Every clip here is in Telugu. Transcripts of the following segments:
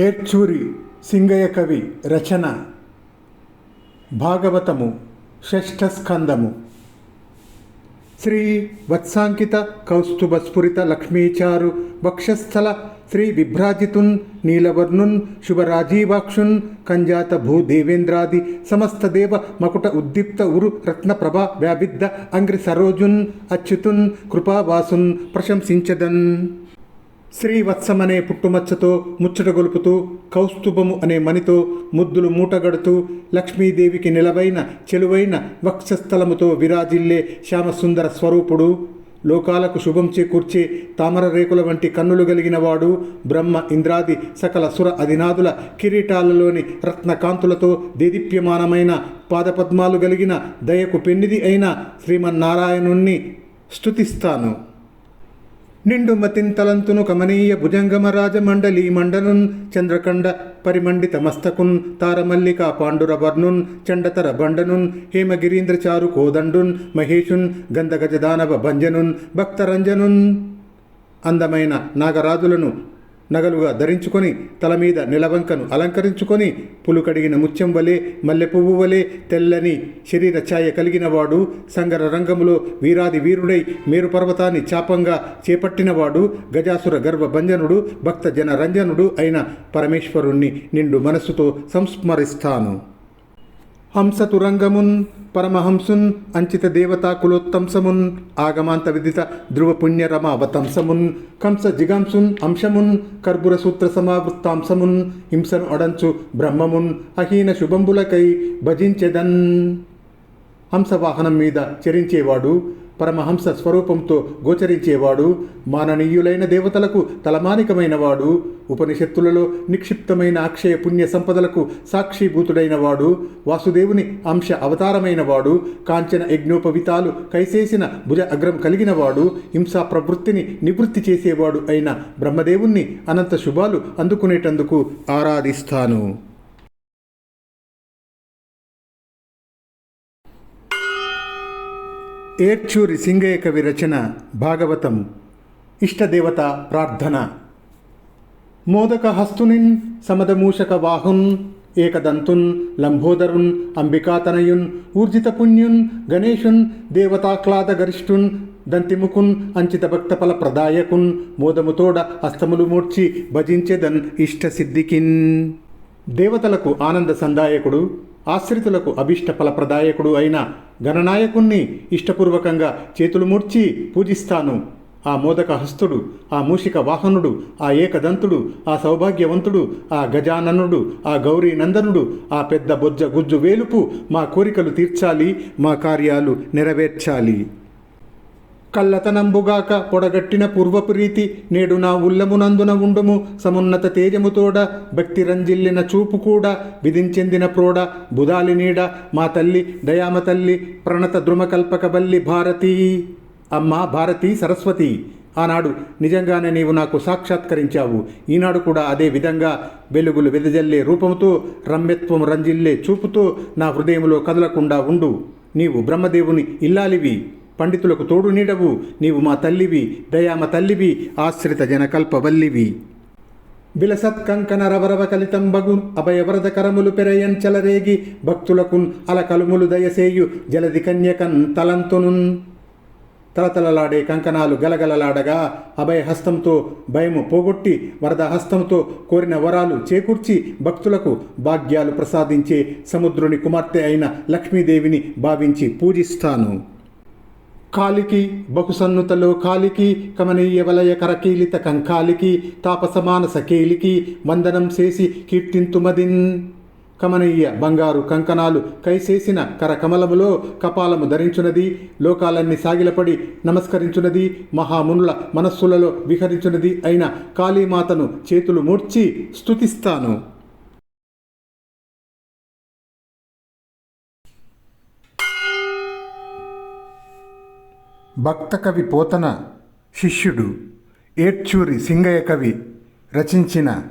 ఏడ్చూరి సింగయ్య కవి రచన. భాగవతము షష్ఠ స్కందము. శ్రీ వత్సాంకిత కౌస్తుభ స్ఫురిత లక్ష్మీచారు వక్షస్థల శ్రీ విభ్రాజితున్ నీలవర్ణున్ శుభరాజీవాక్షున్ కంజాత భూదేవేంద్రాది సమస్త దేవ మకుట ఉద్దీప్త ఉరు రత్నప్రభ వ్యాబిద్ద అంగ్రి సరోజున్ అచ్యుతున్ కృపావాసున్ ప్రశంసించదన్. శ్రీవత్సమనే పుట్టుమచ్చతో ముచ్చట గొలుపుతూ కౌస్తుభము అనే మణితో ముద్దులు మూటగడుతూ లక్ష్మీదేవికి నిలవైన చెలువైన వక్షస్థలముతో విరాజిల్లే శ్యామసుందర స్వరూపుడు లోకాలకు శుభం చేకూర్చే తామర రేకుల వంటి కన్నులు కలిగిన వాడు బ్రహ్మ ఇంద్రాది సకల సుర అధినాదుల కిరీటాలలోని రత్నకాంతులతో దేదీప్యమానమైన పాదపద్మాలు కలిగిన దయకు పెన్నిది అయిన శ్రీమన్నారాయణుణ్ణి స్తుతిస్తాను. నిండు మతింతలంతును కమనీయ భుజంగమరాజ మండలి మండనున్ చంద్రకండ పరిమండిత మస్తకున్ తారమల్లికా పాండురవర్ణున్ చండతర బండనున్ హేమగిరీంద్ర చారు కోదండున్ మహేషున్ గంధగజదానవ భంజనున్ భక్తరంజనున్ అందమైన నాగరాజులను నగలుగా ధరించుకొని తల మీద నిలవంకను అలంకరించుకొని పులు కడిగిన ముత్యం వలె మల్లె పువ్వు వలె తెల్లని శరీర ఛాయ కలిగిన వాడు సంగర రంగములో వీరాది వీరుడై మేరు పర్వతాన్ని చాపంగా చేపట్టినవాడు గజాసుర గర్భ భంజనుడు భక్త జన రంజనుడు అయిన పరమేశ్వరుణ్ణి నిండు మనస్సుతో సంస్మరిస్తాను. హంస తురంగమున్ పరమహంసున్ అంచిత దేవతా కులోత్తంసమున్ ఆగమాంత విదిత ధ్రువ పుణ్యరమ అవతంసమున్ కంస జిగాంసున్ అంశమున్ కర్బుర సూత్ర సమావృత్తాంశమున్ హింసను అడంచు బ్రహ్మమున్ అహీన శుభంబులకై భజించెదన్. హంసవాహనం మీద చరించేవాడు పరమహంస స్వరూపంతో గోచరించేవాడు మాననీయులైన దేవతలకు తలమానికమైనవాడు ఉపనిషత్తులలో నిక్షిప్తమైన అక్షయ పుణ్య సంపదలకు సాక్షిభూతుడైనవాడు వాసుదేవుని అంశ అవతారమైనవాడు కాంచన యజ్ఞోపవితాలు కైసేసిన భుజ అగ్రం కలిగినవాడు హింసా ప్రవృత్తిని నివృత్తి చేసేవాడు అయిన బ్రహ్మదేవుణ్ణి అనంత శుభాలు అందుకునేటందుకు ఆరాధిస్తాను. ఏడ్చూరి సింగయ్య కవి రచన భాగవతం ఇష్టదేవత ప్రార్థన. మోదక హస్తునిన్ సమదమూషక వాహున్ ఏకదంతున్ లంబోదరున్ అంబికాతనయున్ ఊర్జిత పుణ్యున్ గణేశున్ దేవతాక్లాద గరిష్ఠున్ దంతిముకున్ అంచిత భక్తఫల ప్రదాయకున్ మోదముతోడ హస్తములు మూర్చి భజించెదన్ ఇష్టసిద్ధికిన్. దేవతలకు ఆనంద సందాయకుడు ఆశ్రితులకు అభిష్ట ఫలప్రదాయకుడు అయిన గణనాయకుణ్ణి ఇష్టపూర్వకంగా చేతులు మూర్చి పూజిస్తాను. ఆ మోదక హస్తుడు ఆ మూషిక వాహనుడు ఆ ఏకదంతుడు ఆ సౌభాగ్యవంతుడు ఆ గజాననుడు ఆ గౌరీ నందనుడు ఆ పెద్ద బొజ్జ గుజ్జు వేలుపు మా కోరికలు తీర్చాలి మా కార్యాలు నెరవేర్చాలి. కల్లతనంబుగాక పొడగట్టిన పూర్వపురీతి నేడు నా ఉల్లమునందున ఉండుము. సమున్నత తేజముతోడ భక్తి రంజిల్లిన చూపు కూడా విధించెందిన ప్రోడ బుధాలి నీడ మా తల్లి దయామ తల్లి ప్రణత ద్రుమకల్పక బల్లి భారతీ. అమ్మా భారతీ సరస్వతి ఆనాడు నిజంగానే నీవు నాకు సాక్షాత్కరించావు. ఈనాడు కూడా అదే విధంగా వెలుగులు వెదజల్లే రూపంతో రమ్యత్వం రంజిల్లే చూపుతో నా హృదయంలో కదలకుండా ఉండు. నీవు బ్రహ్మదేవుని ఇల్లాలివి. పండితులకు తోడు నీడవు. నీవు మా తల్లివి దయామ తల్లివి ఆశ్రిత జనకల్పవల్లివి. విలసత్ కంకణ రవరవ కలితంబగు అభయవరద కరములు పెరయంచలరేగి భక్తులకు అల కలుములు దయసేయు జలది కన్యకన్ తలంతునున్. తలతలలాడే కంకణాలు గలగలలాడగా అభయహస్తంతో భయము పోగొట్టి వరదహస్తంతో కోరిన వరాలు చేకూర్చి భక్తులకు భాగ్యాలు ప్రసాదించే సముద్రుని కుమార్తె అయిన లక్ష్మీదేవిని భావించి పూజిస్తాను. కాలికి బహుసన్నుతలో కాలికి కమనీయ వలయ కరకీలిత కంకాలికి తాపసమాన కేలికి వందనం చేసి కీర్తింతుమదిన్. కమనీయ బంగారు కంకణాలు కైసేసిన కరకమలములో కపాలము ధరించున్నది లోకాలన్నీ సాగిలపడి నమస్కరించున్నది మహామునుల మనస్సులలో విహరించున్నది అయిన కాళీమాతను చేతులు మూర్చి స్తుతిస్తాను. భక్త కవి పోతన శిష్యుడు ఏడ్చూరి సింగయ్య కవి రచించిన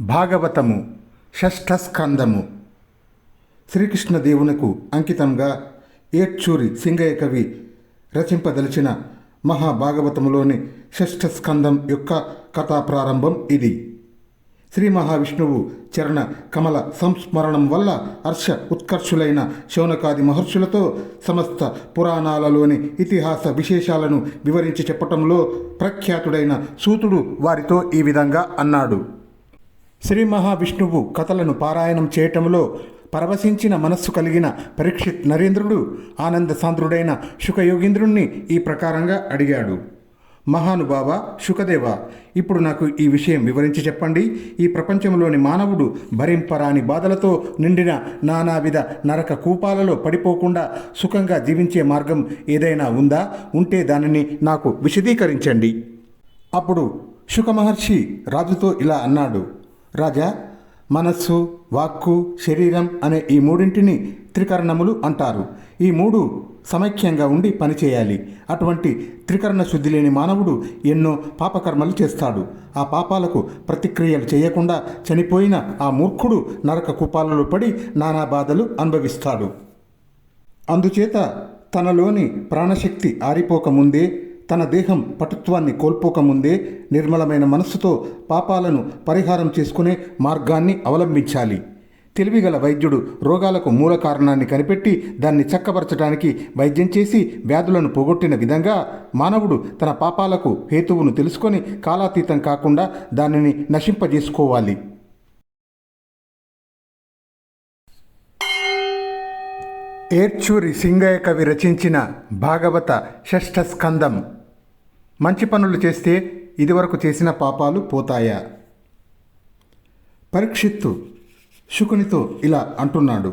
భాగవతము షష్ఠస్కందము. శ్రీకృష్ణదేవునకు అంకితంగా ఏడ్చూరి సింగయ్య కవి రచింపదలిచిన మహాభాగవతములోని షష్ఠస్కందం యొక్క కథా ప్రారంభం ఇది. శ్రీ మహావిష్ణువు చరణ కమల సంస్మరణం వల్ల హర్ష ఉత్కర్షులైన శౌనకాది మహర్షులతో సమస్త పురాణాలలోని ఇతిహాస విశేషాలను వివరించి చెప్పటంలో ప్రఖ్యాతుడైన సూతుడు వారితో ఈ విధంగా అన్నాడు. శ్రీ మహావిష్ణువు కథలను పారాయణం చేయటంలో పరవశించిన మనస్సు కలిగిన పరీక్షిత్ నరేంద్రుడు ఆనంద సాంద్రుడైన శుకయోగీంద్రుణ్ణి ఈ ప్రకారంగా అడిగాడు. మహానుభావ శుకదేవ ఇప్పుడు నాకు ఈ విషయం వివరించి చెప్పండి. ఈ ప్రపంచంలోని మానవుడు భరింపరాని బాధలతో నిండిన నానావిధ నరక కూపాలలో పడిపోకుండా సుఖంగా జీవించే మార్గం ఏదైనా ఉందా? ఉంటే దానిని నాకు విశదీకరించండి. అప్పుడు శుకమహర్షి రాజుతో ఇలా అన్నాడు రాజా మనస్సు వాక్కు శరీరం అనే ఈ మూడింటిని త్రికరణములు అంటారు. ఈ మూడు సమైక్యంగా ఉండి పనిచేయాలి. అటువంటి త్రికరణ శుద్ధి లేని మానవుడు ఎన్నో పాపకర్మలు చేస్తాడు. ఆ పాపాలకు ప్రతిక్రియలు చేయకుండా చనిపోయిన ఆ మూర్ఖుడు నరక కుపాలలో పడి నానా బాధలు అనుభవిస్తాడు. అందుచేత తనలోని ప్రాణశక్తి ఆరిపోకముందే తన దేహం పటుత్వాన్ని కోల్పోకముందే నిర్మలమైన మనస్సుతో పాపాలను పరిహారం చేసుకునే మార్గాన్ని అవలంబించాలి. తెలివిగల వైద్యుడు రోగాలకు మూల కారణాన్ని కనిపెట్టి దాన్ని చక్కబరచడానికి వైద్యం చేసి వ్యాధులను పోగొట్టిన విధంగా మానవుడు తన పాపాలకు హేతువును తెలుసుకొని కాలాతీతం కాకుండా దానిని నశింపజేసుకోవాలి. ఏర్చూరి సింగయ్య కవి రచించిన భాగవత షష్ఠ స్కందం. మంచి పనులు చేస్తే ఇదివరకు చేసిన పాపాలు పోతాయా? పరీక్షిత్తు శుకునితో ఇలా అంటున్నాడు.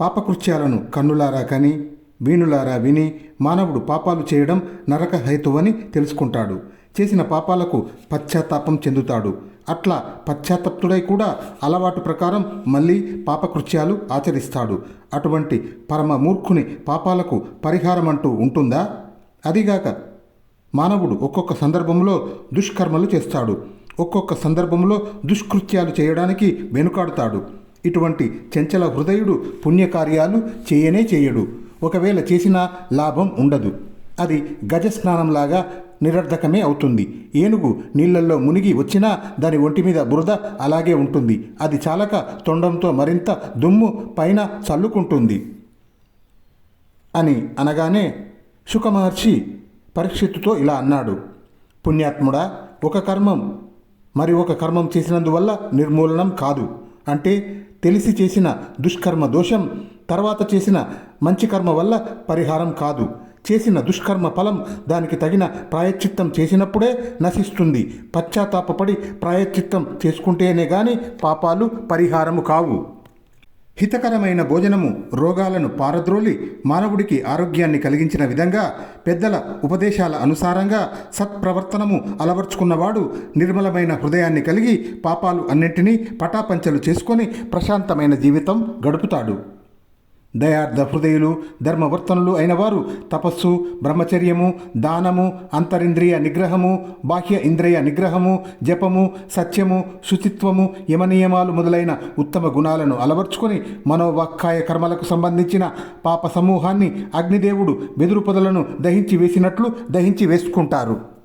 పాపకృత్యాలను కన్నులారా కని వీణులారా విని మానవుడు పాపాలు చేయడం నరక హేతువని తెలుసుకుంటాడు. చేసిన పాపాలకు పశ్చాత్తాపం చెందుతాడు. అట్లా పశ్చాత్తప్తుడై కూడా అలవాటు ప్రకారం మళ్ళీ పాపకృత్యాలు ఆచరిస్తాడు. అటువంటి పరమ మూర్ఖుని పాపాలకు పరిహారం అంటూ ఉంటుందా? అదిగాక మానవుడు ఒక్కొక్క సందర్భంలో దుష్కర్మలు చేస్తాడు. ఒక్కొక్క సందర్భంలో దుష్కృత్యాలు చేయడానికి వెనుకాడుతాడు. ఇటువంటి చెంచల హృదయుడు పుణ్యకార్యాలు చేయనే చేయడు. ఒకవేళ చేసినా లాభం ఉండదు. అది గజస్నానంలాగా నిరర్ధకమే అవుతుంది. ఏనుగు నీళ్ళల్లో మునిగి వచ్చినా దాని ఒంటి మీద బురద అలాగే ఉంటుంది. అది చాలక తొండంతో మరింత దుమ్ము పైన చల్లుకుంటుంది. అని అనగానే శుకమహర్షి పరీక్షిత్తుతో ఇలా అన్నాడు. పుణ్యాత్ముడా ఒక కర్మం. మరి ఒక కర్మం చేసినందువల్ల నిర్మూలనం కాదు. అంటే తెలిసి చేసిన దుష్కర్మ దోషం తర్వాత చేసిన మంచి కర్మ వల్ల పరిహారం కాదు. చేసిన దుష్కర్మ ఫలం దానికి తగిన ప్రాయశ్చిత్తం చేసినప్పుడే నశిస్తుంది. పశ్చాత్తాపపడి ప్రాయశ్చిత్తం చేసుకుంటేనే గాని పాపాలు పరిహారము కావు. హితకరమైన భోజనము రోగాలను పారద్రోలి మానవుడికి ఆరోగ్యాన్ని కలిగించిన విధంగా పెద్దల ఉపదేశాల అనుసారంగా సత్ప్రవర్తనము అలవర్చుకున్నవాడు నిర్మలమైన హృదయాన్ని కలిగి పాపాలు అన్నింటినీ పటాపంచలు చేసుకొని ప్రశాంతమైన జీవితం గడుపుతాడు. దయార్థ హృదయులు ధర్మవర్తనులు అయినవారు తపస్సు బ్రహ్మచర్యము దానము అంతరింద్రియ నిగ్రహము బాహ్య ఇంద్రియ నిగ్రహము జపము సత్యము శుచిత్వము యమనియమాలు మొదలైన ఉత్తమ గుణాలను అలవర్చుకొని మనోవాక్కాయ కర్మలకు సంబంధించిన పాప సమూహాన్ని అగ్నిదేవుడు బెదురు పొదలను దహించి వేసినట్లు దహించి వేసుకుంటారు.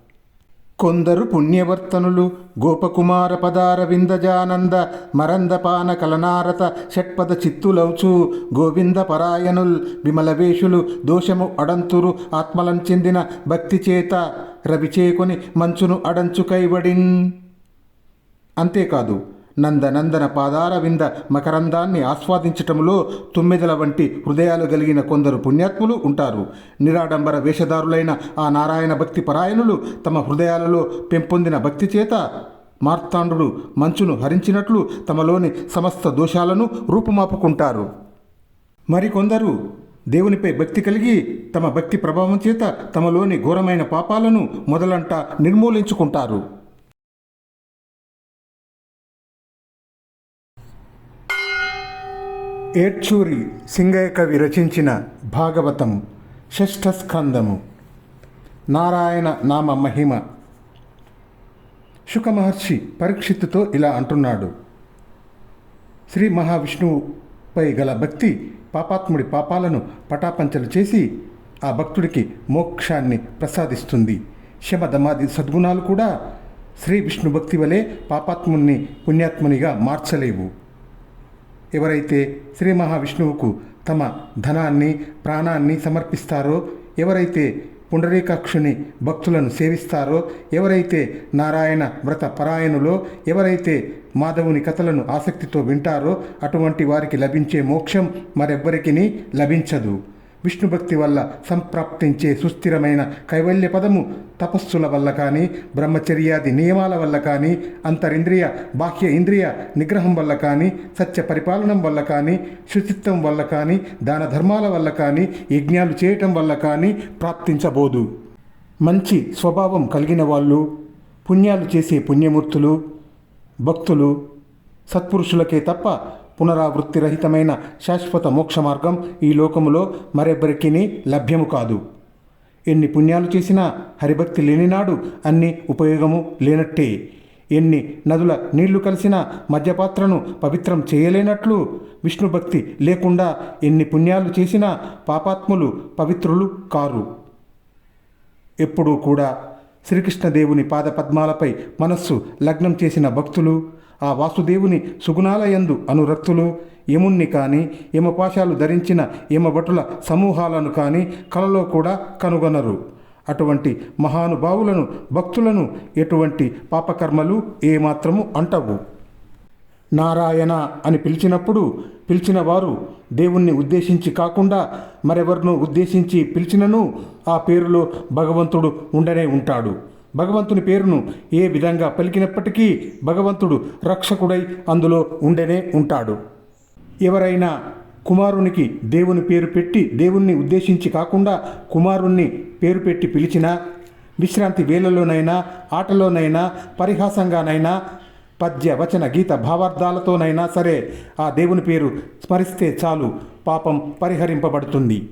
కొందరు పుణ్యవర్తనులు గోపకుమార పదార విందజానంద మరందపాన కలనారత షట్పద చిత్తులౌచు గోవింద పరాయణుల్ విమలవేషులు దోషము అడంతురు ఆత్మలం చెందిన భక్తి చేత రవిచేకొని మంచును అడంచు కైవడిన్. అంతేకాదు నందనందన పాదార వింద మకరందాన్ని ఆస్వాదించటంలో తుమ్మెదల వంటి హృదయాలు కలిగిన కొందరు పుణ్యాత్ములు ఉంటారు. నిరాడంబర వేషధారులైన ఆ నారాయణ భక్తి పరాయణులు తమ హృదయాలలో పెంపొందిన భక్తి చేత మార్తాండు మంచును హరించినట్లు తమలోని సమస్త దోషాలను రూపుమాపుకుంటారు. మరికొందరు దేవునిపై భక్తి కలిగి తమ భక్తి ప్రభావం చేత తమలోని ఘోరమైన పాపాలను మొదలంట నిర్మూలించుకుంటారు. ఏడ్చూరి సింగయ్య కవి రచించిన భాగవతం షష్ఠ స్కందము. నారాయణ నామ మహిమ. శుకమహర్షి పరీక్షిత్తుతో ఇలా అంటున్నాడు. శ్రీ మహావిష్ణువుపై గల భక్తి పాపాత్ముడి పాపాలను పటాపంచలు చేసి ఆ భక్తుడికి మోక్షాన్ని ప్రసాదిస్తుంది. శమధమాది సద్గుణాలు కూడా శ్రీ విష్ణు భక్తి వలె పాపాత్ముణ్ణి పుణ్యాత్మునిగా మార్చలేవు. ఎవరైతే శ్రీ మహావిష్ణువుకు తమ ధనాన్ని ప్రాణాన్ని సమర్పిస్తారో ఎవరైతే పుండరీకాక్షుని భక్తులను సేవిస్తారో ఎవరైతే నారాయణ వ్రత పరాయణులో ఎవరైతే మాధవుని కథలను ఆసక్తితో వింటారో అటువంటి వారికి లభించే మోక్షం మరెవ్వరికీ లభించదు. విష్ణుభక్తి వల్ల సంప్రాప్తించే సుస్థిరమైన కైవల్య పదము తపస్సుల వల్ల కానీ బ్రహ్మచర్యాది నియమాల వల్ల కానీ అంతరింద్రియ బాహ్య ఇంద్రియ నిగ్రహం వల్ల కానీ సత్య పరిపాలనం వల్ల కానీ శుచిత్వం వల్ల కానీ దాన ధర్మాల వల్ల కానీ యజ్ఞాలు చేయటం వల్ల కానీ ప్రాప్తించబోదు. మంచి స్వభావం కలిగిన వాళ్ళు పుణ్యాలు చేసే పుణ్యమూర్తులు భక్తులు సత్పురుషులకే తప్ప పునరావృత్తి రహితమైన శాశ్వత మోక్ష మార్గం ఈ లోకములో మరెవ్వరికీ లభ్యము కాదు. ఎన్ని పుణ్యాలు చేసినా హరిభక్తి లేనినాడు అన్ని ఉపయోగము లేనట్టే. ఎన్ని నదుల నీళ్ళు కలిసినా మద్యపాత్రను పవిత్రం చేయలేనట్లు విష్ణు భక్తి లేకుండా ఎన్ని పుణ్యాలు చేసినా పాపాత్ములు పవిత్రులు కారు. ఎప్పుడూ కూడా శ్రీకృష్ణదేవుని పాదపద్మాలపై మనస్సు లగ్నం చేసిన భక్తులు ఆ వాసుదేవుని సుగుణాలయందు అనురక్తులు యముణ్ణి కానీ యమపాశాలు ధరించిన యమభటుల సమూహాలను కానీ కలలో కూడా కనుగొనరు. అటువంటి మహానుభావులను భక్తులను ఎటువంటి పాపకర్మలు ఏమాత్రము అంటవు. నారాయణ అని పిలిచినప్పుడు పిలిచిన వారు దేవుణ్ణి ఉద్దేశించి కాకుండా మరెవరినో ఉద్దేశించి పిలిచినను ఆ పేరులో భగవంతుడు ఉండనే ఉంటాడు. భగవంతుని పేరును ఏ విధంగా పలికినప్పటికీ భగవంతుడు రక్షకుడై అందులో ఉండనే ఉంటాడు. ఎవరైనా కుమారునికి దేవుని పేరు పెట్టి దేవుణ్ణి ఉద్దేశించి కాకుండా కుమారుణ్ణి పేరు పెట్టి పిలిచినా విశ్రాంతి వేళలోనైనా ఆటలోనైనా పరిహాసంగానైనా పద్య వచన గీత భావార్థాలతోనైనా సరే ఆ దేవుని పేరు స్మరిస్తే చాలు పాపం పరిహరింపబడుతుంది.